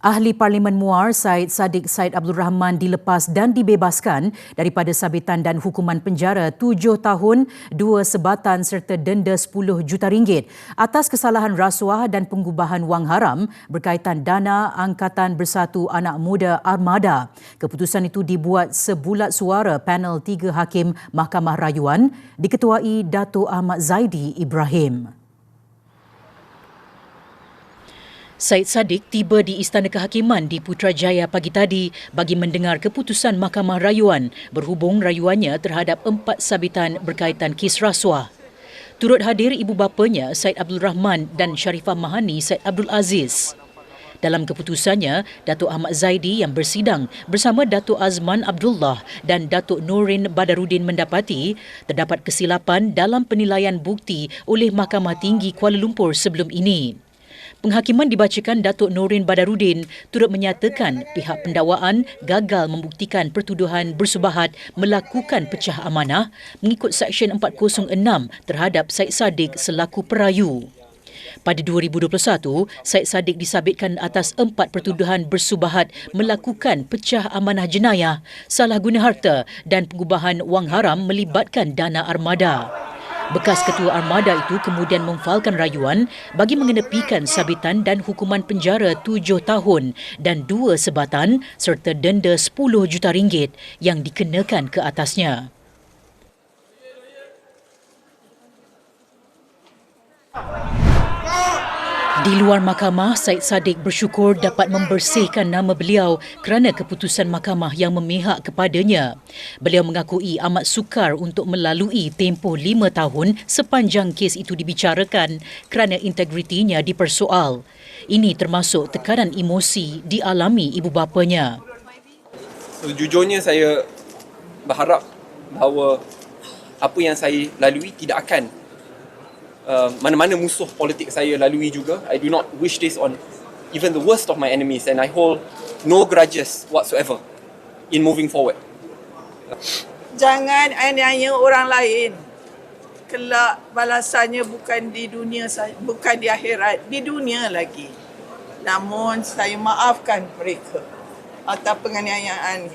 Ahli Parlimen Muar Said Sadiq Said Abdul Rahman dilepas dan dibebaskan daripada sabitan dan hukuman penjara tujuh tahun, dua sebatan serta denda 10 juta ringgit atas kesalahan rasuah dan pengubahan wang haram berkaitan dana Angkatan Bersatu Anak Muda Armada. Keputusan itu dibuat sebulat suara panel tiga hakim Mahkamah Rayuan diketuai Dato' Ahmad Zaidi Ibrahim. Said Sadiq tiba di Istana Kehakiman di Putrajaya pagi tadi bagi mendengar keputusan Mahkamah Rayuan berhubung rayuannya terhadap empat sabitan berkaitan kes rasuah. Turut hadir ibu bapanya Said Abdul Rahman dan Sharifah Mahani Said Abdul Aziz. Dalam keputusannya, Datuk Ahmad Zaidi yang bersidang bersama Datuk Azman Abdullah dan Datuk Nurin Badarudin mendapati terdapat kesilapan dalam penilaian bukti oleh Mahkamah Tinggi Kuala Lumpur sebelum ini. Penghakiman dibacakan Datuk Nurin Badarudin turut menyatakan pihak pendakwaan gagal membuktikan pertuduhan bersubahat melakukan pecah amanah mengikut Seksyen 406 terhadap Syed Saddiq selaku perayu. Pada 2021, Syed Saddiq disabitkan atas empat pertuduhan bersubahat melakukan pecah amanah jenayah, salah guna harta dan pengubahan wang haram melibatkan dana armada. Bekas ketua armada itu kemudian memfalkan rayuan bagi mengenepikan sabitan dan hukuman penjara tujuh tahun dan dua sebatan serta denda 10 juta ringgit yang dikenakan ke atasnya. Di luar mahkamah, Said Sadiq bersyukur dapat membersihkan nama beliau kerana keputusan mahkamah yang memihak kepadanya. Beliau mengakui amat sukar untuk melalui tempoh lima tahun sepanjang kes itu dibicarakan kerana integritinya dipersoal. Ini termasuk tekanan emosi dialami ibu bapanya. Sejujurnya saya berharap bahawa apa yang saya lalui tidak akan Uh, mana-mana musuh politik saya lalui juga. I do not wish this on even the worst of my enemies and I hold no grudges whatsoever in moving forward. Jangan aniaya orang lain. Kelak balasannya bukan di dunia bukan di akhirat, di dunia lagi. Namun saya maafkan mereka atas penganiayaan